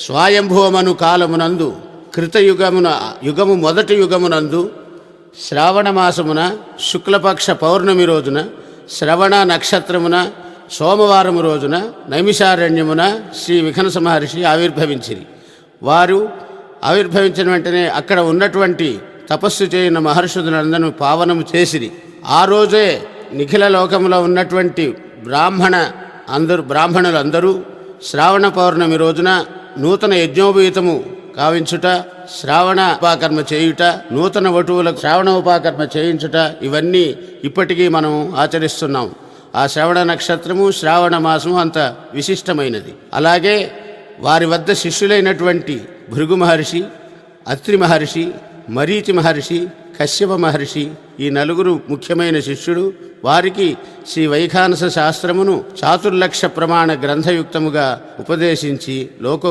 స్వయంభూమను కాలమునందు కృతయుగమున యుగము మొదటి యుగమునందు శ్రావణమాసమున శుక్లపక్ష పౌర్ణమి రోజున శ్రవణ నక్షత్రమున సోమవారము రోజున నైమిషారణ్యమున శ్రీ విఘనస మహర్షి ఆవిర్భవించిరి. వారు ఆవిర్భవించిన వెంటనే అక్కడ ఉన్నటువంటి తపస్సు చేయని మహర్షులందరూ పావనము చేసిరి. ఆ రోజే నిఖిల లోకములో ఉన్నటువంటి బ్రాహ్మణ అందరూ బ్రాహ్మణులందరూ శ్రావణ పౌర్ణమి రోజున నూతన యజ్ఞోపేతము కావించుట శ్రావణ ఉపాకర్మ చేయుట నూతన వటువులకు శ్రావణ ఉపాకర్మ చేయించుట ఇవన్నీ ఇప్పటికీ మనం ఆచరిస్తున్నాం. ఆ శ్రవణ నక్షత్రము శ్రావణ మాసము అంత విశిష్టమైనది. అలాగే వారి వద్ద శిష్యులైనటువంటి భృగు మహర్షి అత్రి మహర్షి మరీచి మహర్షి కశ్యప మహర్షి ఈ నలుగురు ముఖ్యమైన శిష్యుడు వారికి శ్రీ వైఖానస శాస్త్రమును చాతుర్లక్ష ప్రమాణ గ్రంథయుక్తముగా ఉపదేశించి లోక